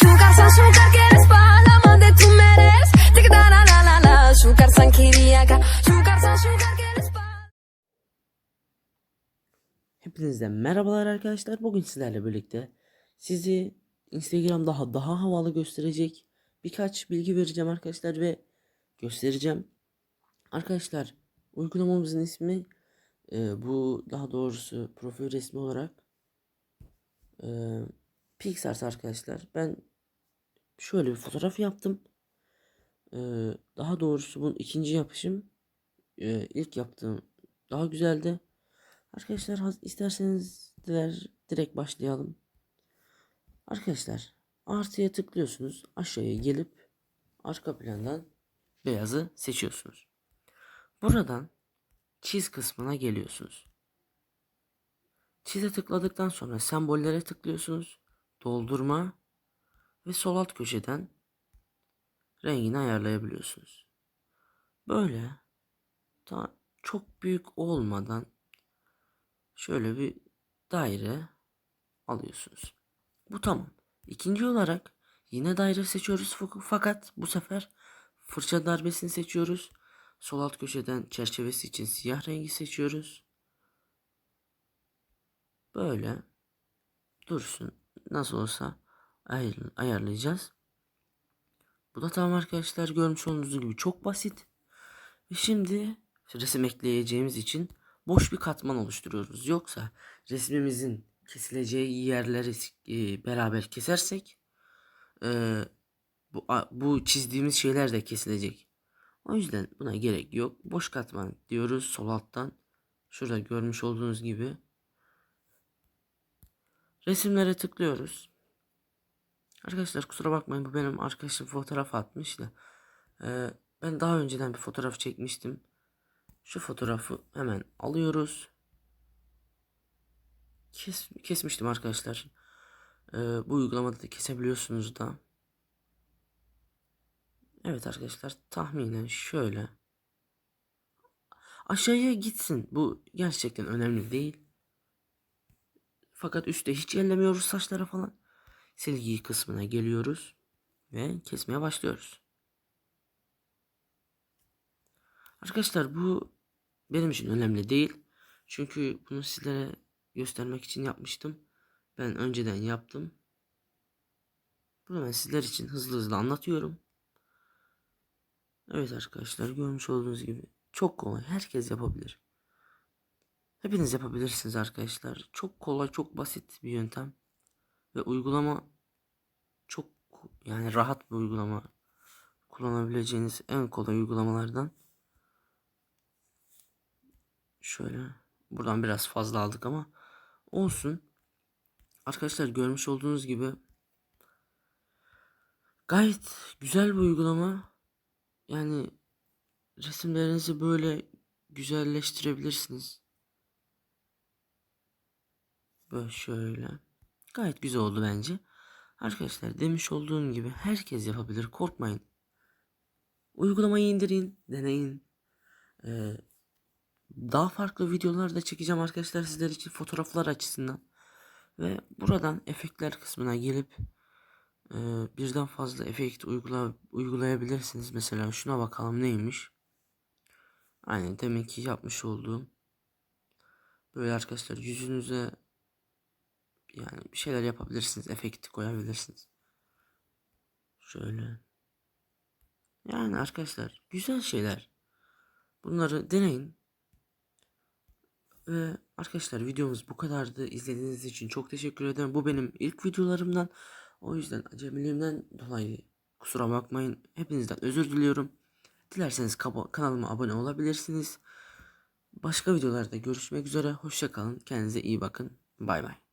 Sugar son sugar, quieres para de tú me eres. Tic da la la la la. Sugar san kiriaga. Sugar son sugar, para. Hepinize merhabalar arkadaşlar. Bugün sizlerle birlikte sizi Instagram daha daha havalı gösterecek birkaç bilgi vereceğim arkadaşlar ve göstereceğim. Arkadaşlar uygulamamızın ismi e, bu daha doğrusu profil resmi olarak e, Pixart arkadaşlar. Ben şöyle bir fotoğraf yaptım. E, daha doğrusu bunun ikinci yapışım. E, ilk yaptığım daha güzeldi. Arkadaşlar isterseniz diler, direkt başlayalım. Arkadaşlar artıya tıklıyorsunuz. Aşağıya gelip arka plandan beyazı seçiyorsunuz. Buradan çiz kısmına geliyorsunuz. Çize tıkladıktan sonra sembollere tıklıyorsunuz. Doldurma ve sol alt köşeden rengini ayarlayabiliyorsunuz. Böyle ta çok büyük olmadan şöyle bir daire alıyorsunuz. Bu tamam. İkinci olarak yine daire seçiyoruz fak- fakat bu sefer fırça darbesini seçiyoruz. Sol alt köşeden çerçevesi için siyah rengi seçiyoruz. Böyle dursun. Nasıl olsa ayar- ayarlayacağız. Bu da tamam arkadaşlar. Görmüş olduğunuz gibi çok basit. Ve şimdi resim ekleyeceğimiz için boş bir katman oluşturuyoruz. Yoksa resmimizin kesileceği yerleri e, beraber kesersek e, bu, a- bu çizdiğimiz şeyler de kesilecek. O yüzden buna gerek yok. Boş katman diyoruz sol alttan. Şurada görmüş olduğunuz gibi. Resimlere tıklıyoruz. Arkadaşlar kusura bakmayın bu benim arkadaşım fotoğraf atmış da. Ee, ben daha önceden bir fotoğraf çekmiştim. Şu fotoğrafı hemen alıyoruz. Kes, kesmiştim arkadaşlar. Ee, bu uygulamada da kesebiliyorsunuz da. Evet arkadaşlar tahminen şöyle. Aşağıya gitsin. Bu gerçekten önemli değil. Fakat üstte hiç ellemiyoruz saçlara falan. Silgi kısmına geliyoruz ve kesmeye başlıyoruz. Arkadaşlar bu benim için önemli değil. Çünkü bunu sizlere göstermek için yapmıştım. Ben önceden yaptım. Bunu ben sizler için hızlı hızlı anlatıyorum. Evet arkadaşlar görmüş olduğunuz gibi çok kolay. Herkes yapabilir. Hepiniz yapabilirsiniz arkadaşlar. Çok kolay, çok basit bir yöntem. Ve uygulama çok yani rahat bir uygulama. Kullanabileceğiniz en kolay uygulamalardan. Şöyle buradan biraz fazla aldık ama olsun. Arkadaşlar görmüş olduğunuz gibi gayet güzel bir uygulama. Yani resimlerinizi böyle güzelleştirebilirsiniz. Böyle şöyle. Gayet güzel oldu bence. Arkadaşlar demiş olduğum gibi herkes yapabilir. Korkmayın. Uygulamayı indirin, deneyin. Ee, daha farklı videolar da çekeceğim arkadaşlar sizler için fotoğraflar açısından. Ve buradan efektler kısmına gelip e, birden fazla efekt uygula, uygulayabilirsiniz. Mesela şuna bakalım neymiş. Aynen demek ki yapmış olduğum. Böyle arkadaşlar yüzünüze yani bir şeyler yapabilirsiniz. Efekti koyabilirsiniz. Şöyle. Yani arkadaşlar güzel şeyler. Bunları deneyin. Ve arkadaşlar videomuz bu kadardı. İzlediğiniz için çok teşekkür ederim. Bu benim ilk videolarımdan. O yüzden acemiliğimden dolayı kusura bakmayın. Hepinizden özür diliyorum. Dilerseniz kanalıma abone olabilirsiniz. Başka videolarda görüşmek üzere. Hoşça kalın. Kendinize iyi bakın. Bay bay.